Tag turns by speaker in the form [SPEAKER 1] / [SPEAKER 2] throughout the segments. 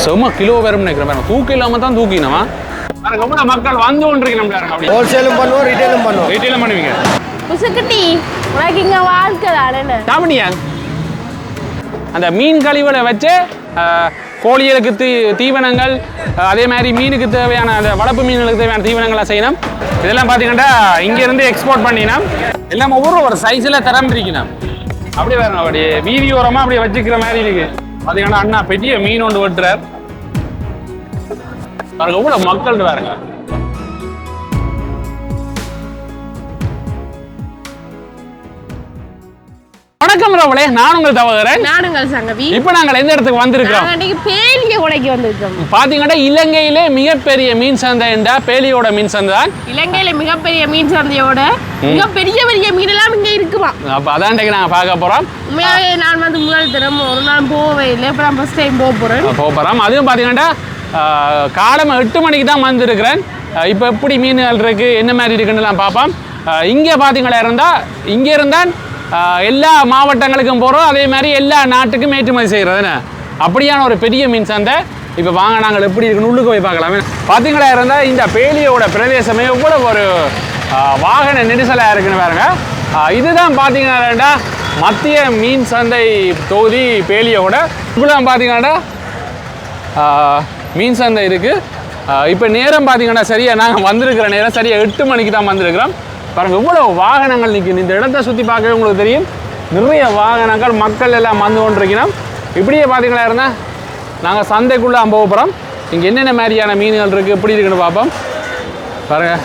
[SPEAKER 1] செம கிலோ வரும் நினைக்கிறேன். தூக்கி இல்லாம தான் தூக்கினவா பாருங்க எவ்வளவு மக்கள் வந்து அப்படி.
[SPEAKER 2] ஹோல்சேலும் பண்ணுவோம் ரீட்டைலும் பண்ணுவோம்.
[SPEAKER 1] ரீட்டெயிலும் பண்ணுவீங்க.
[SPEAKER 3] முசுக்குட்டி உனக்கு இங்க வாழ்க்கை தானே
[SPEAKER 1] சாப்பிட்டியா அந்த மீன் கழிவுகளை வச்சு கோழிகளுக்கு தீ தீவனங்கள் அதே மாதிரி மீனுக்கு தேவையான அந்த வளர்ப்பு மீன்களுக்கு தேவையான தீவனங்களை செய்யணும். இதெல்லாம் பார்த்தீங்கன்னா இங்கேருந்து எக்ஸ்போர்ட் பண்ணினோம். எல்லாம் ஒவ்வொரு ஒரு சைஸில் தரம் பிரிக்கணும். அப்படி வேற அப்படியே வீதியோரமாக அப்படியே வச்சுக்கிற மாதிரி இருக்கு. பார்த்தீங்கன்னா அண்ணா பெரிய மீன் ஒன்று வெட்டுறார். பாருங்க எவ்வளோ மக்கள் பாருங்க வணக்கம் ரவளே நான் உங்கள் தவகிறேன்
[SPEAKER 3] நானுங்கள் சங்கவி.
[SPEAKER 1] இப்போ நாங்கள் எந்த இடத்துக்கு வந்திருக்கிறோம்?
[SPEAKER 3] நாங்க அன்னைக்கு பேலிய கொலைக்கு வந்திருக்கோம்.
[SPEAKER 1] பாத்தீங்கன்னா இலங்கையிலே மிகப்பெரிய மீன் சந்தை என்றா பேலியோட மீன் சந்தை தான்.
[SPEAKER 3] இலங்கையில மிகப்பெரிய மீன் சந்தையோட மிக பெரிய பெரிய மீன் எல்லாம் இங்க இருக்குமா?
[SPEAKER 1] அப்போ அதான் நாங்கள் பார்க்க போகிறோம்
[SPEAKER 3] உண்மையாவே நான் வந்து முதல் தினம் ஒரு நாள் போகவே இல்லை இப்போ நான் ஃபர்ஸ்ட் டைம் போக போறேன்.
[SPEAKER 1] போக போகிறோம் அதுவும் பார்த்தீங்கன்னா காலம் எட்டு மணிக்கு தான் வந்திருக்கிறேன். இப்போ எப்படி மீன்கள் இருக்கு என்ன மாதிரி இருக்குன்னு நான் பார்ப்போம். இங்கே பார்த்தீங்களா இருந்தால் இங்கே இருந்தால் எல்லா மாவட்டங்களுக்கும் போகிறோம் அதே மாதிரி எல்லா நாட்டுக்கும் ஏற்றுமதி செய்கிறதுன்னு அப்படியான ஒரு பெரிய மீன் சந்தை. இப்போ வாங்க நாங்கள் எப்படி இருக்குன்னு உள்ளுக்கு போய் பார்க்கலாமே. பார்த்தீங்களா இருந்தால் இந்த பேலியோட பிரதேசமே எவ்வளோ ஒரு வாகன நெரிசலாக இருக்குன்னு பாருங்க. இதுதான் பார்த்தீங்கன்னா மத்திய மீன் சந்தை தொகுதி பேலியோட. இவ்வளோ பார்த்தீங்கன்னா மீன் சந்தை இருக்குது இப்போ நேரம் பார்த்தீங்கன்னா சரியாக நாங்கள் வந்திருக்கிற நேரம் சரியாக எட்டு மணிக்கு தான் வந்திருக்கிறோம். பாருங்க இவ்வளோ வாகனங்கள் நிற்கும் இந்த இடத்த சுற்றி பார்க்கவே உங்களுக்கு தெரியும். நிறைய வாகனங்கள் மக்கள் எல்லாம் வந்து கொண்டிருக்கணும் இப்படியே பார்த்தீங்களா இருந்தால் நாங்கள் சந்தைக்குள்ளே போக போகிறோம் இங்கே என்னென்ன மாதிரியான மீன்கள் இருக்குது எப்படி இருக்குன்னு பார்ப்போம். பாருங்கள்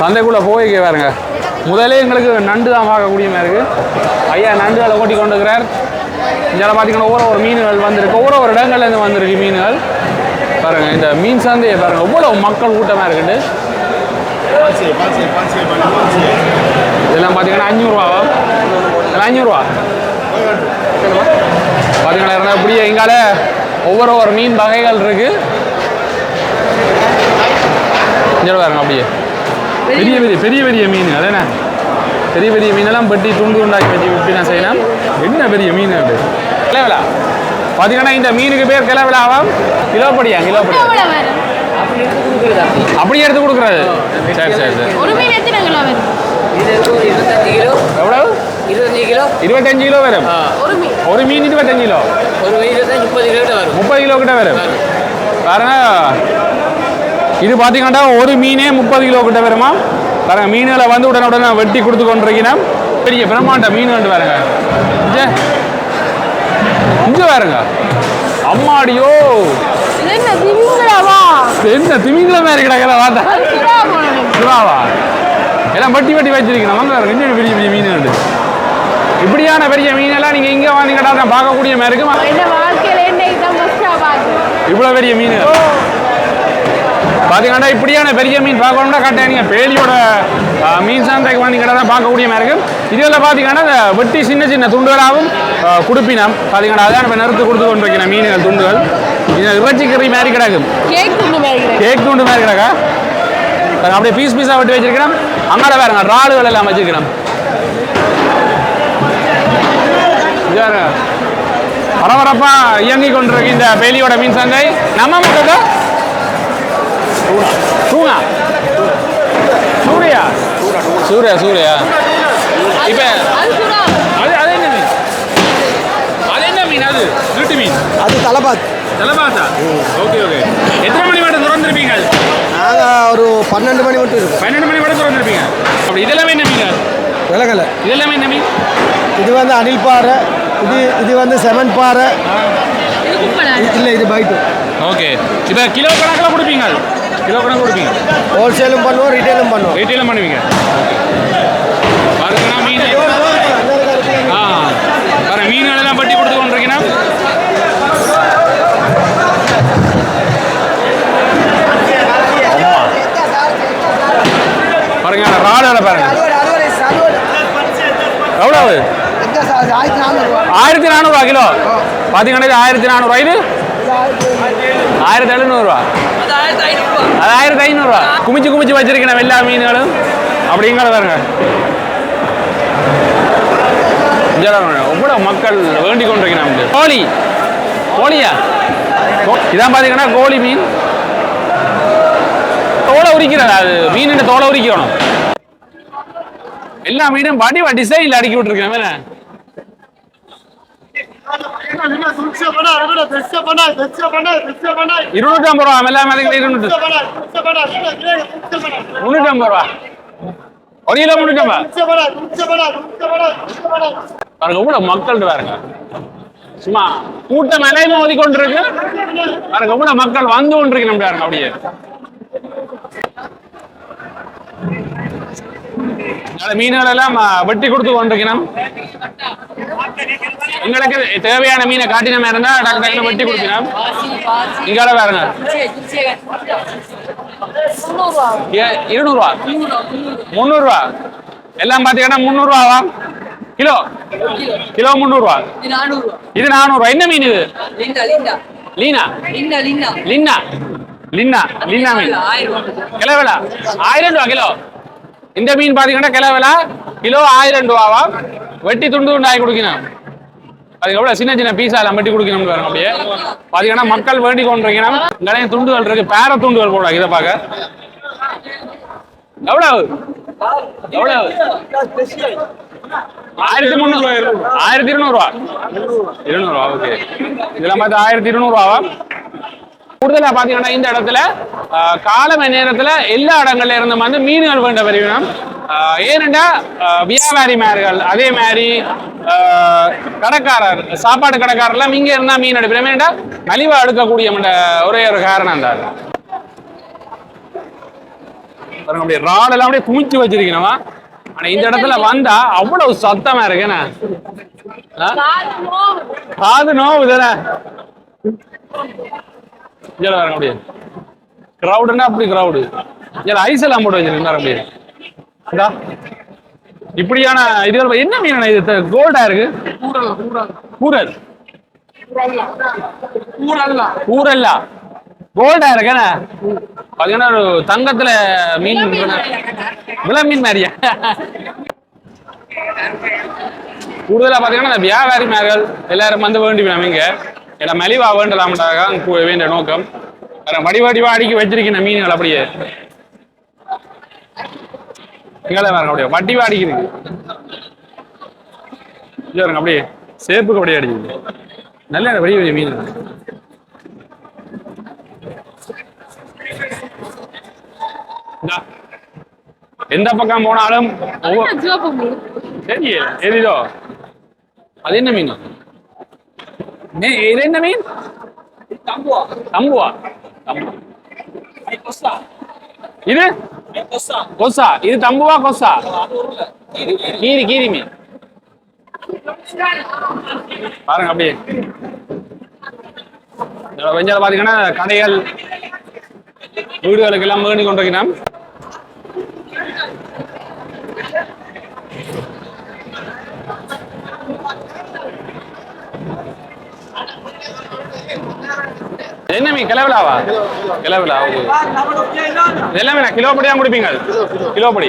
[SPEAKER 1] சந்தைக்குள்ளே போய் பாருங்க. முதலே எங்களுக்கு நண்டு தான் பார்க்கக்கூடிய மாதிரி இருக்குது ஐயா நண்டுகளை ஓட்டி கொண்டுக்கிறார் இதில் பார்த்தீங்கன்னா ஒவ்வொரு ஒரு மீன்கள் வந்திருக்கு. ஒவ்வொரு ஒரு இடங்கள்லேருந்து வந்திருக்கு மீன்கள். பாருங்கள் இந்த மீன் சந்தையை பாருங்கள் எவ்வளோ மக்கள் கூட்டமாக இருக்குது இதெல்லாம் பார்த்தீங்கன்னா அஞ்சூறுரூவாவா இதெல்லாம் அஞ்சூறுரூவா பார்த்தீங்களா இருந்தால் இப்படியே எங்கால ஒவ்வொரு ஒரு மீன் வகைகள் இருக்கு. இங்கே பாருங்க அப்படியே. பெரிய பெரிய பெரிய பெரிய மீன். அதானே? பெரிய பெரிய மீனெல்லாம் பெட்டி துண்டு துண்டாக்கி வச்சு விட்டு நான் செய்யணும் என்ன பெரிய மீன் அது? கிலோவிலா பார்த்தீங்கன்னா இந்த மீனுக்கு பேர் கிலோவிலாவாம் கிலோப்படியா கிலோப்படி
[SPEAKER 3] எவ்வளவு வரும்
[SPEAKER 1] அப்படி எடுத்து கொடுக்குறாரு. சரி சரி சரி.
[SPEAKER 3] ஒரு மீன் எத்தனை கிலோ வரும்?
[SPEAKER 4] இருபத்தஞ்சு கிலோ.
[SPEAKER 1] எவ்வளவு?
[SPEAKER 4] இருபத்தஞ்சு கிலோ.
[SPEAKER 1] இருபத்தஞ்சு கிலோ வரும்.
[SPEAKER 3] ஒரு மீன்.
[SPEAKER 1] ஒரு மீன் இருபத்தஞ்சு கிலோ.
[SPEAKER 4] ஒரு இருபத்தஞ்சு முப்பது கிலோ கிட்ட வரும்.
[SPEAKER 1] முப்பது கிலோ கிட்ட வரும். பாருங்க இது பார்த்தீங்கன்னா ஒரு மீனே முப்பது கிலோ கிட்ட வருமா? பாருங்க மீன்களை வந்து உடனே உடனே வெட்டி கொடுத்து கொண்டிருக்கிறோம் பெரிய பிரம்மாண்ட மீன் வந்து பாருங்க இங்க. பாருங்க. அம்மாடியோ.
[SPEAKER 3] என்ன
[SPEAKER 1] திமிங்கல மாதிரி கிடக்கிற
[SPEAKER 3] போனது.
[SPEAKER 1] சுறாவா எல்லாம் வட்டி வட்டி வாங்க பாருங்க, இன்னும் பெரிய பெரிய மீன் உண்டு இப்படியான பெரிய மீனெல்லாம் நீங்கள் இங்கே வந்தீங்கன்னா தான் பார்க்கக்கூடிய மாதிரி இருக்கும்.
[SPEAKER 3] என்ன வாழ்க்கையில என்னைக்கு தான் ஃபர்ஸ்டா பார்க்கணும்
[SPEAKER 1] இவ்வளோ பெரிய மீன். பார்த்தீங்கன்னா இப்படியான பெரிய மீன் பார்க்கணும்னா கரெக்டாக நீங்கள் பேலியோட மீன் சந்தைக்கு வந்தீங்கன்னா தான் பார்க்கக்கூடிய மாதிரி இருக்கும். இதில் பார்த்தீங்கன்னா இந்த வெட்டி சின்ன சின்ன துண்டுகளாகவும் குடுப்பினம். பார்த்தீங்கன்னா அதான் இப்போ நிறுத்து கொடுத்து கொண்டு வைக்கிற மீன்கள் துண்டுகள். இறைச்சி கறி மாதிரி கிடக்கும்
[SPEAKER 3] கேக் துண்டு மாதிரி
[SPEAKER 1] கேக் துண்டு மாதிரி கிடக்கா? அப்படியே பீஸ் பீஸாக வெட்டி வச்சிருக்கிறோம் அங்காட பாருங்க ராடுகள் எல்லாம் வச்சிருக்கிறோம் பரபரப்பா இயங்கி கொண்டிருக்கு இந்த பேலியோட மீன் சந்தை. நம்ம மட்டும் தூங்கா சூர்யா சூர்யா சூர்யா இப்போ
[SPEAKER 3] அது
[SPEAKER 1] அது என்ன மீன்? அது என்ன மீன் அது? திருட்டு மீன்.
[SPEAKER 2] அது தலைபாத்.
[SPEAKER 1] தலைபாத்தா ஓகே ஓகே எத்தனை மணி மட்டும் திறந்துருப்பீங்க?
[SPEAKER 2] நாங்கள் ஒரு பன்னெண்டு மணி மட்டும் இருக்கும்.
[SPEAKER 1] பன்னெண்டு மணி மட்டும் திறந்துருப்பீங்க. அப்படி இதெல்லாம் மீன்
[SPEAKER 2] விலகலை
[SPEAKER 1] இதெல்லாம் மீன்?
[SPEAKER 2] இது வந்து அணில் பாறை இது இது வந்து செமன் பாறை. இல்லை இது பைட்டு.
[SPEAKER 1] ஓகே இப்போ கிலோ கணக்கில் கொடுப்பீங்க கிலோ கணக்கு கொடுப்பீங்க?
[SPEAKER 2] ஹோல்சேலும் பண்ணுவோம் ரீட்டைலும் பண்ணுவோம்.
[SPEAKER 1] ரீட்டெயிலும் பண்ணுவீங்க. பாருங்கண்ணா மீன் ஆ. பாருங்க மீன்கள் எல்லாம் பட்டி கொடுத்து கொண்டிருக்கீங்கன்னா பாருங்க ராடுகளை பாருங்க எவ்வளவு ஆயிரத்தி நானூறுவா கிலோ. பார்த்தீங்கன்னா இது ஆயிரத்தி நானூறுவா. இது? ஆயிரத்தி எழுநூறுவா. அது ஆயிரத்தி ஐநூறுரூவா குமிச்சு குமிச்சு வச்சிருக்கேன் எல்லா மீன்களும் அப்படிங்கிற பாருங்க. மக்கள் வேண்டிக் கொண்டிருக்கிறாங்க. கோழி. கோழியா? கோ- இதான் பார்த்தீங்கன்னா கோழி மீன். தோலை உரிக்கிறது அது மீன் தோலை உரிக்கணும்? எல்லா மீனும் வடி டிசைன்ல அடுக்கி விட்டுருக்கேன். வேற இருநூற்றி ஐம்பது ரூபா எல்லா மேலே இருநூற்றி முன்னூற்றி ஐம்பது ரூபா ஒரு கிலோ முன்னூற்றி பாருங்க இவ்வளவு மக்கள் பாருங்க சும்மா கூட்டம் மேலே மோதி கொண்டிருக்கு. பாருங்க இவ்வளவு மக்கள் வந்து கொண்டிருக்கு. நம்ம அப்படியே அதனால மீன்கள் எல்லாம் ஆ, வெட்டி கொடுத்து கொண்டிருக்கணும். எங்களுக்கு தேவையான மீனை காட்டின மாதிரி இருந்தா டக்கு டக்குன்னு வெட்டி கொடுக்கணும் இங்கால பாருங்க. இருநூறுவா? முந்நூறுவா எல்லாம் பாத்தீங்கன்னா முந்நூறுவாவா கிலோ? கிலோ. முந்நூறுவா. இது நானூறுவா. என்ன மீன் இது? லீனா? லின்னா லின்னா லின்னா மீன். கிலோவிலா ஆயிரம் ரூபா கிலோ. இந்த மீன் பாத்தீங்கன்னா கிலோவிலா கிலோ ஆயிரம் ரூபாவா? வெட்டி துண்டு துண்டு ஆகி கொடுக்கணும். அது எவ்வளவு சின்ன சின்ன பீஸா எல்லாம் வெட்டி கொடுக்கணும் வேணும் அப்படியே. பாத்தீங்கன்னா மக்கள் வேண்டி கொண்டிருக்கணும். நிறைய துண்டுகள் இருக்கு. பேர துண்டுகள் போடுவாங்க இதை பார்க்க. எவ்வளவு? எவ்வளவு? ஆயிரத்தி முந்நூறு ஆயிரத்தி இருநூறுவா? இருநூறுவா ஓகே. இதெல்லாம் பார்த்து ஆயிரத்தி இருநூறுவாவா? கூடுதலா பாத்தீங்கன்னா இந்த இடத்துல காலம நேரத்துல எல்லா இடங்கள்ல இருந்து வந்து மீன்கள் வேண்ட வருவினம் ஏனெண்டா வியாபாரிமார்கள் அதே மாதிரி கடைக்காரர் சாப்பாடு கடைக்காரர்லாம் இங்க இருந்தா மீன் எடுப்போம் ஏனெண்டா மலிவா எடுக்கக்கூடிய ஒரே ஒரு காரணம் தான். பாருங்க அப்படியே ராட் எல்லாம் அப்படியே குமிச்சு வச்சிருக்கணுமா? ஆனா இந்த இடத்துல வந்தா அவ்வளவு சத்தமா இருக்குண்ணே? காது நோவு தானே இங்கே பாருங்க அப்படியே கிரௌடுன்னா அப்படி கிரௌடு இதில் ஐஸ் எல்லாம் போட்டு வச்சிருக்காரு அப்படியே இதா இப்படியான இது என்ன மீன் இது? கோல்டா இருக்கு? கூரல் ஊரல்லா கோல்டா இருக்கேண்ணே பாத்தீங்கன்னா ஒரு தங்கத்துல மீன். விலை மீன் மாதிரியா கூடுதலா பாத்தீங்கன்னா வியாபாரி மேர்கள் எல்லாரும் வந்து வேண்டி இங்க. ஏன்னா மலிவா வேண்டலாம்டாக வேண்டிய நோக்கம். வேற வடி வடிவா அடுக்கி வச்சிருக்கேன் மீன்கள் அப்படியே. இங்கே பாருங்க அப்படியே வட்டி பாருங்க அப்படியே சேப்புக்கு அப்படியே அடிக்குது நல்ல பெரிய பெரிய மீன். எந்த பக்கம் போனாலும் சரி அது என்ன மீன்? இது என்ன மீன்? தம்புவா. தம்புவா. இது? கொசா. இது தம்புவா கொசா? கீரி கீரி. மீன். பாருங்க அப்படியே. வெஞ்சால பாத்தீங்கன்னா கடைகள் வீடுகளுக்கு எல்லாம் வேண்டி கொண்டிருக்கிறோம் மீன் கிலோவிலாவா கிலோவிலா? எல்லாமே நான் கிலோ படியா முடிப்பீங்க கிலோ படி.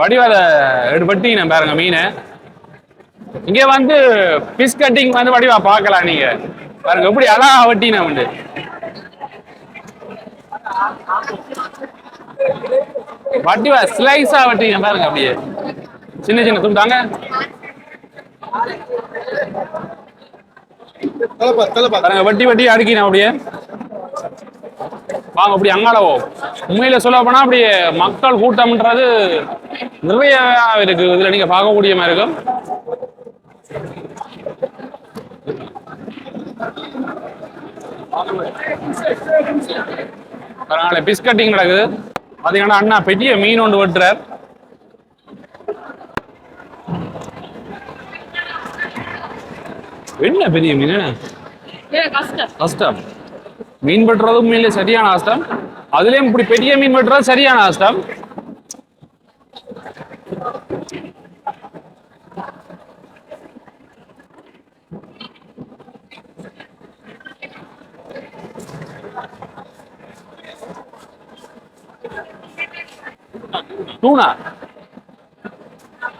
[SPEAKER 1] வடிவாத வெட்டிங்க பாருங்க மீனை. இங்க வந்து பிஸ் கட்டிங் வந்து வடிவா பார்க்கலாம் நீங்க. பாருங்க எப்படி அழகா வெட்டினா வந்து வடிவா ஸ்லைஸா வெட்டிங்க பாருங்க அப்படியே. சின்ன சின்ன துண்டாங்க. பாருங்க வட்டி வட்டி அடுக்கினா அப்படியே. வாங்க அப்படி அங்காளவோ. உண்மையில சொல்ல போனா அப்படியே மக்கள் கூட்டம்ன்றது நிறைய இருக்கு. இதுல நீங்க பார்க்கக்கூடிய மாதிரி இருக்கும். பரவாயில்ல பிஸ்கட்டிங் நடக்குது பாத்தீங்கன்னா அண்ணா பெரிய மீன் ஒன்று வெட்டுறார். என்ன பெரிய மீன்?
[SPEAKER 3] கஷ்டம்
[SPEAKER 1] மீன் வெட்டுறது உண்மையிலே சரியான கஷ்டம் அதுலயும் இப்படி பெரிய மீன் வெட்டுறது சரியான கஷ்டம் டூனா?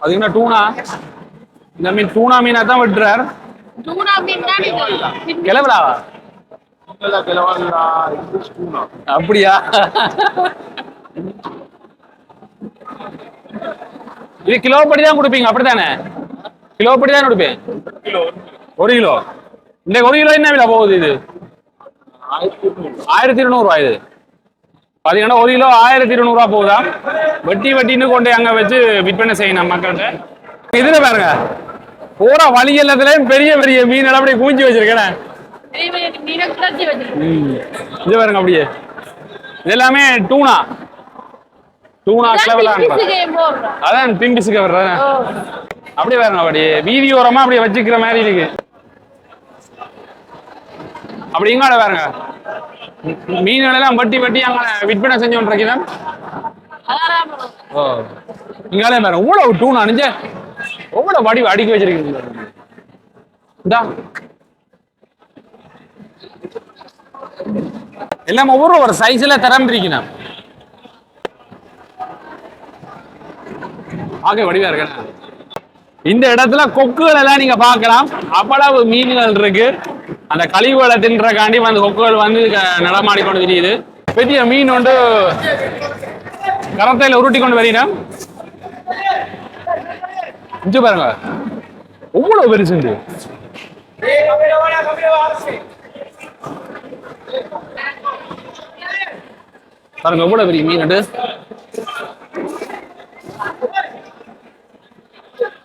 [SPEAKER 1] அது என்ன டூனா? இந்த மீன் டூனா மீனா தான் வெட்டுறார்.
[SPEAKER 3] டூனா
[SPEAKER 1] அப்படியா? இது கிலோ படி தான் கொடுப்பீங்க அப்படித்தானே? கிலோ படி தான் கொடுப்பேன். ஒரு கிலோ. இந்த ஒரு கிலோ என்ன விலை போகுது இது? ஆயிரத்தி இருநூறுவா இது. பாத்தீங்கன்னா ஒரு கிலோ ஆயிரத்தி இருநூறுவா போகுதா? வட்டி வட்டின்னு கொண்டு அங்க வச்சு விற்பனை செய்யணும் மக்கள்கிட்ட. இதுல பாருங்க. போற வழி எல்லாத்துலயும் பெரிய பெரிய மீன் எல்லாம் அப்படியே குவிஞ்சு வச்சிருக்கேன். இது பாருங்க அப்படியே. எல்லாமே டூனா. டூனா கிளவலா அதான் பிம்பிஸுக்கு வர்றேன். அப்படியே பாருங்க அப்படியே. வீதி ஓரமா அப்படியே வச்சுக்கிற மாதிரி இருக்கு. அப்படி இங்கால பாருங்க. மீன்கள் எல்லாம் வட்டி வட்டி அங்க விற்பனை செஞ்சு கொண்டிருக்கீங்க. ஓ. இங்காலே பாருங்க. இவ்வளவு டூனா அணிஞ்ச எவ்வளவு வடி அடுக்கி வச்சிருக்கீங்க? பாருங்க. இந்தா. எல்லாம் ஒவ்வொரு ஒரு சைஸ்ல தரம் இருக்கணும் ஆக வடிவா இருக்க இந்த இடத்துல கொக்குகள் எல்லாம் நீங்க பார்க்கலாம். அவ்வளவு மீன்கள் இருக்கு. அந்த கழிவுகளை தின்றக்காண்டி அந்த கொக்குகள் வந்து நடமாடி கொண்டு தெரியுது. பெரிய மீன் ஒன்று கரத்தையில உருட்டி கொண்டு வரீனா இங்க பாருங்க. எவ்வளவு பெருசுண்டு பாருங்க எவ்வளவு பெரிய மீன்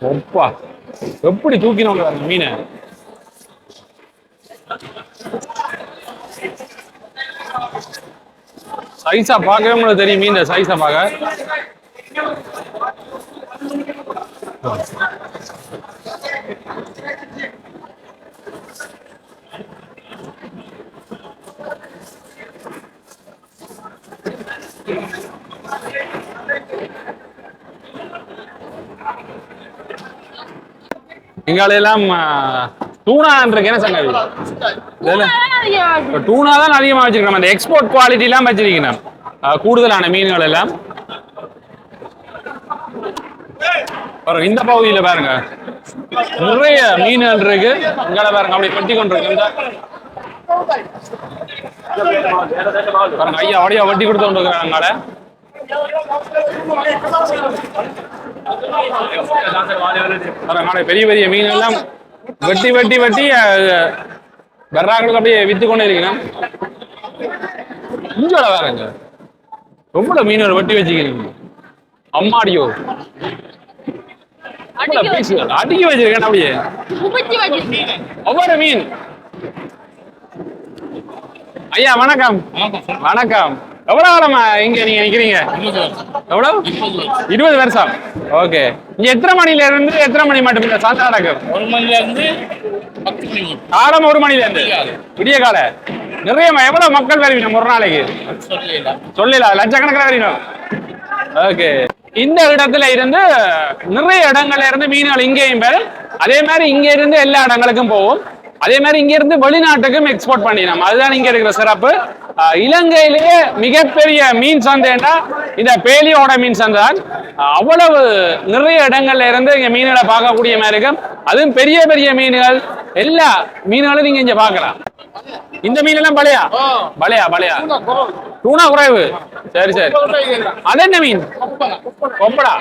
[SPEAKER 1] ஒப்பா எப்படி தூக்கினோம் பாருங்க மீனை? சைஸா பார்க்கவே உங்களுக்கு தெரியும் மீன் சைஸா பார்க்க. எங்காலையெல்லாம் டூனான்றது என்ன சங்கவி டூனா தான் அதிகமா வச்சிருக்கோம். அந்த எக்ஸ்போர்ட் குவாலிட்டி எல்லாம் வச்சிருக்கணும். கூடுதலான மீன்கள் எல்லாம். பாருங்க இந்த பகுதியில பாருங்க. நிறைய மீன்கள் இருக்கு. இங்கால பாருங்க அப்படி கட்டி கொண்டு இருக்கு இந்த பாருங்க ஐயா வடியா வட்டி கொடுத்து கொண்டு இருக்கிறாங்க பெரிய பெரிய மீன் எல்லாம் வெட்டி வெட்டி வெட்டி வர்றாங்களுக்கு அப்படியே வித்து கொண்டே இருக்கணும் இஞ்சோட வேறங்க ரொம்ப மீன் வெட்டி வச்சுக்கிறீங்க? அம்மாடியோ.
[SPEAKER 3] அடிக்க
[SPEAKER 1] வச்சிருக்கேன். அப்படியே. ஒவ்வொரு மீன். ஐயா வணக்கம். வணக்கம். எவ்வளவு காலமா இங்க நீங்க நிக்கிறீங்க? எவ்வளவு? இருபது வருஷம். ஓகே. இங்க எத்தனை மணில இருந்து எத்தனை மணி மட்டும் இந்த சாந்தா நடக்கும்?
[SPEAKER 4] ஒரு மணில இருந்து
[SPEAKER 1] காலம் ஒரு மணில இருந்து விடிய கால. நிறைய எவ்வளவு மக்கள் வருவீங்க ஒரு நாளைக்கு? சொல்லல லட்சக்கணக்கில் வரணும் ஓகே. இந்த இடத்துல இருந்து நிறைய இடங்கள்ல இருந்து மீன்கள் இங்கேயும் பெறும் அதே மாதிரி இங்க இருந்து எல்லா இடங்களுக்கும் போகும். அதே மாதிரி இங்க இருந்து வெளிநாட்டுக்கும் எக்ஸ்போர்ட் பண்ணிடலாம். அதுதான் இங்க இருக்கிற சிறப்பு. இலங்கையிலேயே மிகப்பெரிய மீன் சந்தைன்னா இந்த பேலியோட மீன் சந்தை தான். அவ்வளவு நிறைய இடங்கள்ல இருந்து இங்க மீன்களை பார்க்கக்கூடிய மாதிரி இருக்கும் அதுவும் பெரிய பெரிய மீன்கள் எல்லா மீன்களும் நீங்க இங்க பார்க்கலாம். இந்த மீன் எல்லாம் பலையா பலையா பலையா டூனா குறைவு. சரி சரி. அது என்ன மீன்? கொப்படா.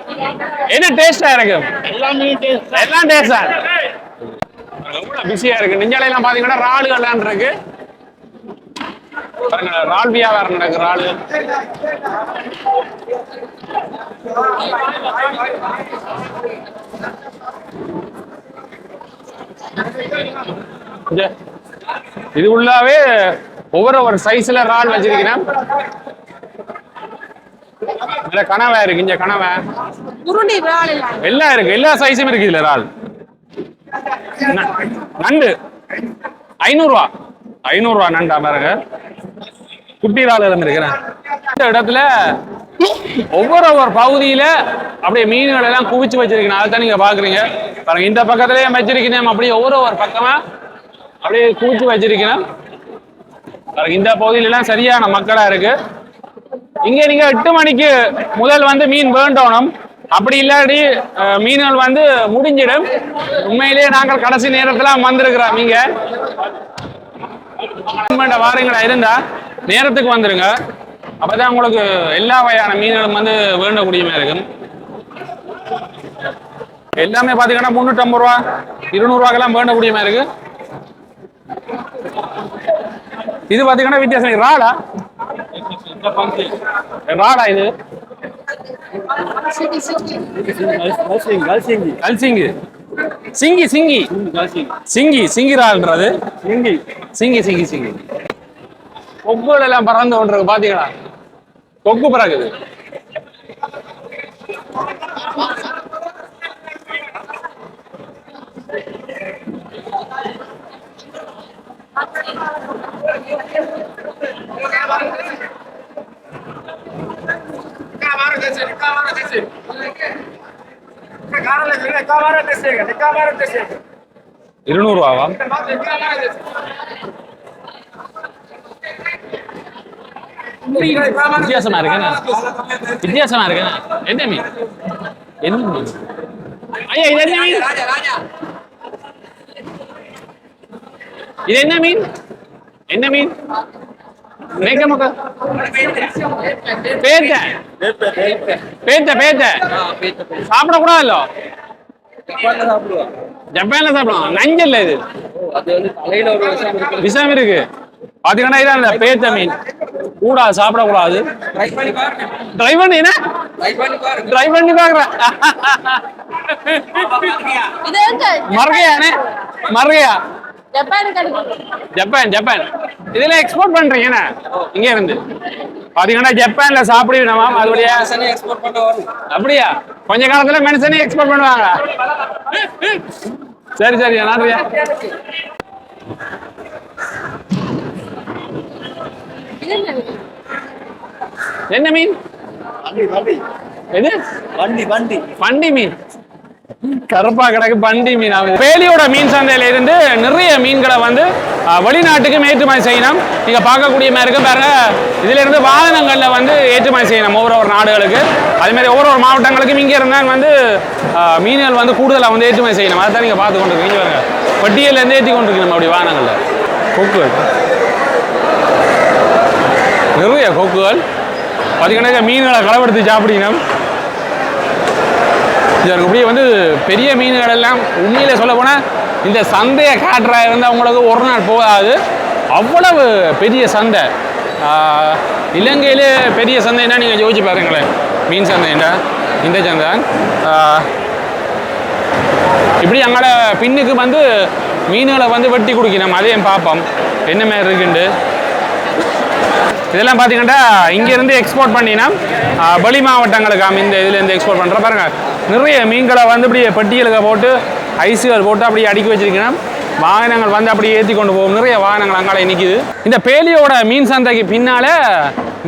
[SPEAKER 1] என்ன டேஸ்டா இருக்கு? எல்லாம் டேஸ்டா ரொம்ப பிஸியா இருக்கு. நெஞ்சாலை எல்லாம் பாத்தீங்கன்னா ராடுகள்லாம் இருக்கு. பாருங்க ரால் வியாபாரம். இது உள்ளாவே ஒவ்வொரு ஒரு சைஸ்ல ரால் வச்சிருக்கிறேன். இதுல கனவா இருக்கு இங்க கனவா.
[SPEAKER 3] எல்லாம்
[SPEAKER 1] இருக்கு எல்லா சைஸும் இருக்கு இதுல ந- நண்டு. ஐநூறுரூவா ஐநூறுரூவா நண்டா பாருங்க. குட்டி இறால் இருக்கிறேன் இந்த இடத்துல ஒவ்வொரு ஒரு பகுதியில அப்படியே மீன்கள் எல்லாம் குவிச்சு வச்சிருக்கேன் அதை தான் நீங்க பாக்குறீங்க பாருங்க இந்த பக்கத்துலயே வச்சிருக்கணும் அப்படியே ஒவ்வொரு ஒரு பக்கமா அப்படியே குவிச்சு வச்சிருக்கணும். பாருங்க இந்த பகுதியில எல்லாம் சரியான மக்களா இருக்கு. இங்க நீங்க எட்டு மணிக்கு முதல் வந்து மீன் வேண்டோனும் அப்படி இல்லாடி மீன்கள் வந்து முடிஞ்சிடும். உண்மையிலேயே நாங்கள் கடைசி நேரத்தில் வந்திருக்கிறோம் நீங்க வாரங்களா இருந்தா நேரத்துக்கு வந்துருங்க. அப்பதான் உங்களுக்கு எல்லா வகையான மீன்களும் வந்து வேண்டக்கூடிய மாதிரி இருக்கும். எல்லாமே பாத்தீங்கன்னா முந்நூற்றம்பது ரூபா இருநூறுவாக்கெல்லாம் வேண்டக்கூடிய மாதிரி இருக்கு.
[SPEAKER 3] இது பாத்தீங்கன்னா
[SPEAKER 1] வித்தியாசம். ராடா?
[SPEAKER 3] ராடா இது.
[SPEAKER 1] கல்சிங்கு சிங்கி. சிங்கி
[SPEAKER 4] சிங்கி.
[SPEAKER 1] சிங்கிரால்ன்றது
[SPEAKER 4] சிங்கி சிங்கி.
[SPEAKER 1] சிங்கி சிங்கி கொக்குகள் எல்லாம் பறந்து கொண்டிருக்கு பாத்தீங்களா? கொக்கு பறக்குது. இருநூறுவாவா? வித்தியாசமா இருக்குண்ணா வித்தியாசமா இருக்குண்ணா என்ன? மீன்? என்ன மீன்? ஐயா இது என்ன மீன்? இது என்ன மீன்? என்ன மீன்? மேக்க முக்க பேத்த. பேத்த பேத்த. சாப்பிடக்கூடாதுல்ல? ஜப்பான்ல சாப்பிடலாம். நஞ்சல்ல இது. விஷம் இருக்கு. பாத்தீங்கன்னா இதான் இந்த பேத்த மீன் கூடாது சாப்பிடக்கூடாது. ட்ரை பண்ணி என்ன? ட்ரை பண்ணி பாக்குறேன்.
[SPEAKER 3] மறகையானே
[SPEAKER 1] மறகையா ஜப்பான் ஜப்பான் இதுல எக்ஸ்போர்ட் பண்றீங்க இங்க இருந்து பாத்தீங்கன்னா ஜப்பான்ல சாப்பிடுவீனமா மறுபடியா அப்படியா? கொஞ்ச காலத்துல மெடிசனே எக்ஸ்போர்ட் பண்ணுவாங்க. சரி சரி நன்றியா
[SPEAKER 3] என்ன
[SPEAKER 1] மீன்? எது?
[SPEAKER 2] வண்டி வண்டி.
[SPEAKER 1] பண்டி மீன். கருப்பா கிடக்கு பண்டி மீன். ஆகுது வேலியோட மீன் சந்தையில இருந்து நிறைய மீன்களை வந்து அஹ், வெளிநாட்டுக்கு ஏற்றுமதி செய்யணும். நீங்க பார்க்கக்கூடிய மாதிரி இருக்கு பாருங்க. இதுல இருந்து வாகனங்கள்ல வந்து ஏற்றுமதி செய்யணும் ஒவ்வொரு ஒரு நாடுகளுக்கு. அதே மாதிரி ஒவ்வொரு ஒரு மாவட்டங்களுக்கும் இங்க இருந்தால் வந்து மீன்கள் வந்து கூடுதலா வந்து ஏற்றுமதி செய்யணும். அதை தான் நீங்க பார்த்து கொண்டிருக்கீங்க. பாருங்க. பட்டியல்ல இருந்து ஏற்றி கொண்டிருக்கணும் அப்படி வாகனங்கள்ல. கொக்கு. நிறைய கொக்குகள். பார்த்தீங்கன்னா மீன்களை களவெடுத்து சாப்பிடணும். இதற்கு வந்து பெரிய மீன்கள் எல்லாம் உண்மையில் சொல்ல போனால் இந்த சந்தையை காட்டுறா இருந்தால் அவங்களுக்கு ஒரு நாள் போகாது. அவ்வளவு பெரிய சந்தை. இலங்கையிலே பெரிய சந்தைன்னா நீங்கள் யோசிச்சு பாருங்களேன். மீன் சந்தைண்டா இந்த சந்தை. இப்படி அங்கே பின்னுக்கு வந்து மீன்களை வந்து வெட்டி குடிக்கணும். அதையும் பார்ப்போம் என்ன மாதிரி இருக்குண்டு? இதெல்லாம் பார்த்தீங்கன்னா இங்கேருந்து எக்ஸ்போர்ட் பண்ணினா வெளி மாவட்டங்களுக்கு இந்த இதுலேருந்து எக்ஸ்போர்ட் பண்ணுற பாருங்க. நிறைய மீன்களை வந்து இப்படி பெட்டியலுக்கு போட்டு ஐஸுகள் போட்டு அப்படியே அடுக்கி வச்சிருக்கணும் வாகனங்கள் வந்து அப்படியே ஏற்றி கொண்டு போகும். நிறைய வாகனங்கள் அங்கால நிற்கிது இந்த பேலியோட மீன் சந்தைக்கு பின்னால்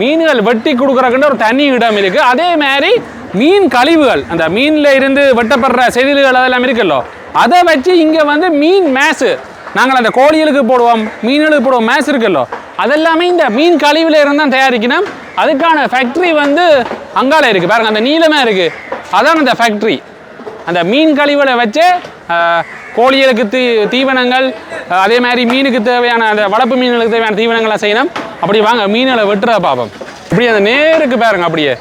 [SPEAKER 1] மீன்கள் வெட்டி கொடுக்குறக்குன்னு ஒரு தனி இடம் இருக்குது அதே மாதிரி மீன் கழிவுகள் அந்த மீனில் இருந்து வெட்டப்படுற செதில்கள் அதெல்லாம் இருக்குல்லோ அதை வச்சு இங்கே வந்து மீன் மேஸு நாங்கள் அந்த கோழிகளுக்கு போடுவோம் மீன்களுக்கு போடுவோம் மேஸ் இருக்குல்லோ அதெல்லாமே இந்த மீன் கழிவுல இருந்து தான் தயாரிக்கணும். அதுக்கான ஃபேக்ட்ரி வந்து அங்கால இருக்குது பாருங்க அந்த நீளமே இருக்குது அதான் அந்த ஃபேக்ட்ரி அந்த மீன் கழிவுகளை வச்சு கோழிகளுக்கு தீ தீவனங்கள் அதே மாதிரி மீனுக்கு தேவையான அந்த வளர்ப்பு மீன்களுக்கு தேவையான தீவனங்களை செய்யணும். அப்படி வாங்க மீன்களை வெட்டுற பார்ப்போம் இப்படி அந்த நேருக்கு பாருங்க அப்படியே.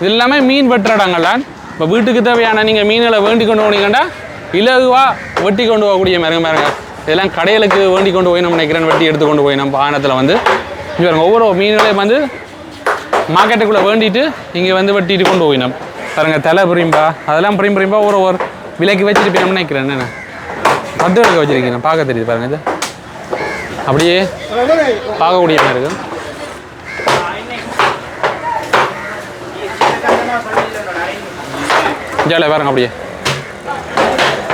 [SPEAKER 1] இது எல்லாமே மீன் வெட்டுற இடங்கள்லாம் இப்போ வீட்டுக்கு தேவையான நீங்கள் மீன்களை வேண்டி கொண்டு போனீங்கன்னா இலகுவாக வெட்டி கொண்டு போகக்கூடிய பாருங்க பாருங்க. இதெல்லாம் கடைகளுக்கு வேண்டி கொண்டு போய் நினைக்கிறேன் வெட்டி எடுத்து கொண்டு போயினோம் வாகனத்தில் வந்து. இங்கே ஒவ்வொரு மீன்களையும் வந்து மார்க்கெட்டுக்குள்ளே வேண்டிட்டு இங்கே வந்து வெட்டிட்டு கொண்டு போயினோம் பாருங்க தலை புரியும்பா. அதெல்லாம் புரியும் புரியும்பா. ஒரு ஒரு விலைக்கு வச்சுட்டு போய் நினைக்கிறேன். என்ன பத்து வச்சிருக்கீங்க பார்க்க தெரியுது பாருங்க இது. அப்படியே பார்க்கக்கூடிய மாதிரி இருக்கு ஜாலியாக பாருங்க அப்படியே.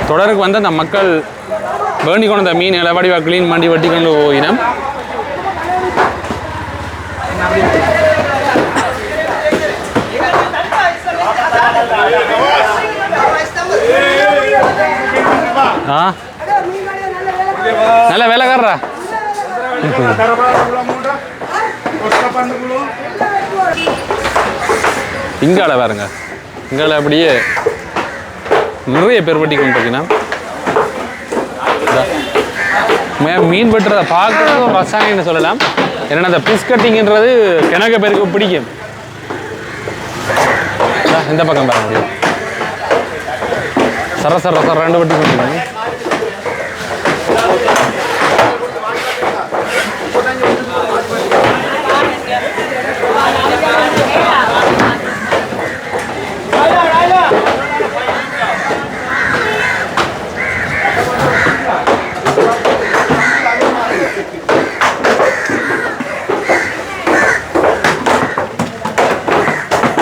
[SPEAKER 1] தொடருக்கு வந்து அந்த மக்கள் வேண்டி கொண்டு மீன் இளவடிவா க்ளீன் பண்ணி வட்டி கொண்டு போயினோம் ஆ? நல்ல விலைக்காரரா? இங்கால பாருங்க. இங்கால அப்படியே நிறைய பேர் வெட்டி கொண்டு இருக்கீங்கன்னா மே- மீன் வெட்டுறதை பார்க்கறது ஒரு சொல்லலாம். ஏன்னா அந்த பிஸ் கட்டிங்கன்றது கிணக்க பேருக்கு பிடிக்கும். இந்த பக்கம் பாருங்க. சர சர சர ரெண்டு வெட்டி கொண்டு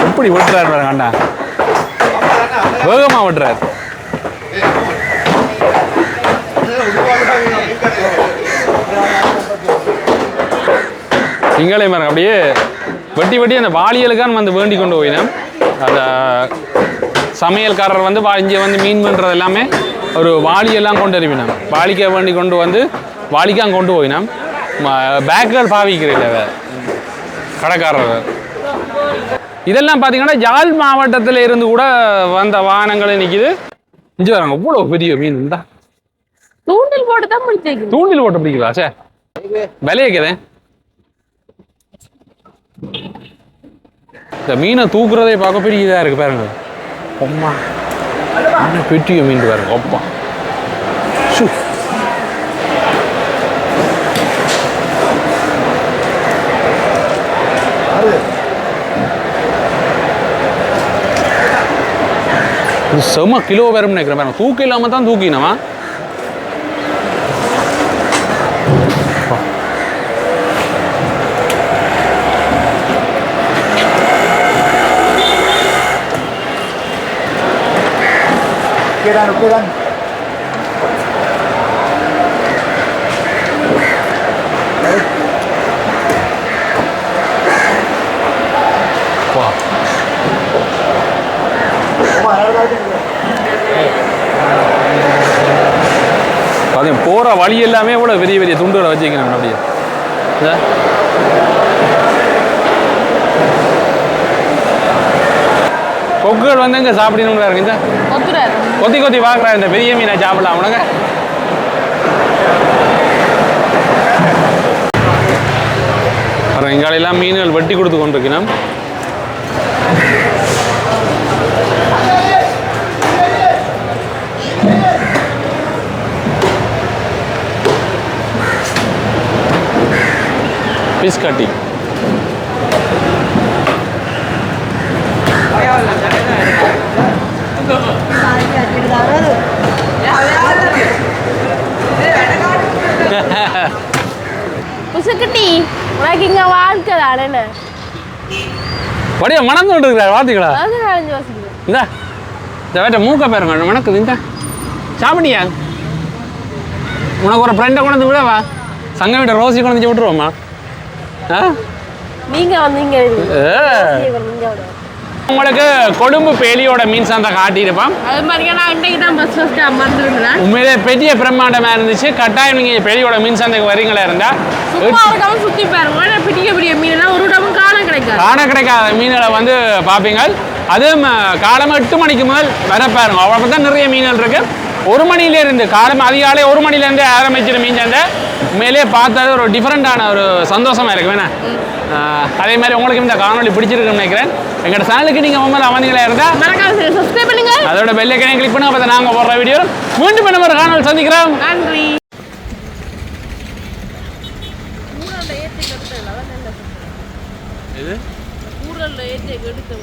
[SPEAKER 1] எப்படி ஓட்டுறாரு பாருங்க அண்ணா. வேகமா வெட்டுறாரு திங்களே பாருங்க அப்படியே வெட்டி வெட்டி அந்த வாளியலுக்கான் வந்து வேண்டி கொண்டு போயினேன். அந்த சமையல்காரர் வந்து இங்கே வந்து மீன் பண்ணுறது எல்லாமே ஒரு வாளியெல்லாம் கொண்டு வருவினோம் வாளிக்க வேண்டி கொண்டு வந்து வாளிக்கான் கொண்டு போயினோம் பேக்குகள் பாவிக்கிறீங்க கடைக்காரர். இதெல்லாம் பார்த்தீங்கன்னா யாழ் மாவட்டத்தில் இருந்து கூட வந்த வாகனங்கள் நிற்கிது இங்கே வராங்க இவ்வளோ பெரிய மீன் இருந்தா
[SPEAKER 3] தூண்டில் போட்டு தான் பிடிச்சிருக்கு.
[SPEAKER 1] தூண்டில் ஓட்ட பிடிக்குதா சார் விலை வைக்கதே இந்த மீனை தூக்குறதே பார்க்க பெரிய இதாக இருக்கு பாருங்க. அம்மா. என்ன பெரிய மீன் பாருங்க அப்பா. இது செம கிலோ வரும்னு நினைக்கிறேன் பாருங்க. தூக்கம் இல்லாமல் தான் தூக்கினவா
[SPEAKER 2] Quedan, quedan.
[SPEAKER 1] வா அது போகிற வழி எல்லாமே கூட பெரிய பெரிய துண்டுகளை வச்சுக்கணும் அப்படியே? கொக்குகள் வந்து இங்கே சாப்பிடணும்னு இருக்கு இந்த
[SPEAKER 3] கொத்துறாரு.
[SPEAKER 1] கொத்தி கொத்தி பார்க்குறா இந்த பெரிய மீனை சாப்பிடலாம். உனக்கு? அப்புறம் எங்காலெல்லாம் மீன்கள் வெட்டி கொடுத்து கொண்டிருக்கணும். பீஸ் கட்டி
[SPEAKER 3] புசுக்குட்டி உனக்கு இங்க வாழ்க்கை தானே
[SPEAKER 1] வடிவ மணந்து கொண்டு இருக்கிறார் இந்த இந்த வேட்ட மூக்க பாருங்க மணக்குது இந்த. சாப்பிட்டியா? உனக்கு ஒரு ஃப்ரெண்டை கொண்டு விடவா? சங்க வீட்டை ரோசி கொண்டு விட்டுருவோம்மா. ஆ?
[SPEAKER 3] நீங்க வந்தீங்க
[SPEAKER 1] உங்களுக்கு கொழும்பு பேலியோட மீன் சந்தை காட்டியிருப்பான்
[SPEAKER 3] அது மாதிரியா? நான் இன்றைக்கு தான் பஸ் ஃபஸ்ட்டு அமர்ந்துருந்தேன்
[SPEAKER 1] உண்மையிலே பெரிய பிரம்மாண்டமாக இருந்துச்சு. கட்டாயம் நீங்கள் பெலியோட மீன் சந்தைக்கு வரீங்களா இருந்தா?
[SPEAKER 3] சும்மா இருக்காம சுத்தி பாருங்க. பெரிய பெரிய மீன்லாம் ஒரு இடமும் காண கிடைக்காது.
[SPEAKER 1] காண கிடைக்காத மீன்களை வந்து பார்ப்பீங்க அதுவும் காலம் எட்டு மணிக்கு முதல் வர பாருங்க. அவ்வளோ தான் நிறைய மீன்கள் இருக்கு. ஒரு மணில இருந்து காலம் அதிகாலை ஒரு மணிலேருந்து ஆரம்பிச்சிரு மீன் சந்தை. உண்மையிலேயே பார்த்தது ஒரு டிஃப்ரெண்ட்டான ஒரு சந்தோஷமா இருக்கு. வேணா? அதே மாதிரி உங்களுக்கு இந்த காணொளி பிடிச்சிருக்குன்னு நினைக்கிறேன். எங்களோட சேனலுக்கு நீங்கள் முதல்ல அவனிகளா இருந்தால்
[SPEAKER 3] மறக்காம சப்ஸ்கிரைப் பண்ணுங்க.
[SPEAKER 1] அதோட பெல்லைக்கனை கிளிக் பண்ணுங்க அப்போ நாங்கள் போடுற வீடியோ மீண்டும் என்ன ஒரு காணொளி சந்திக்கிறோம்.
[SPEAKER 3] நன்றி.
[SPEAKER 1] இது
[SPEAKER 3] ஊரில் ஏற்றி எடுத்து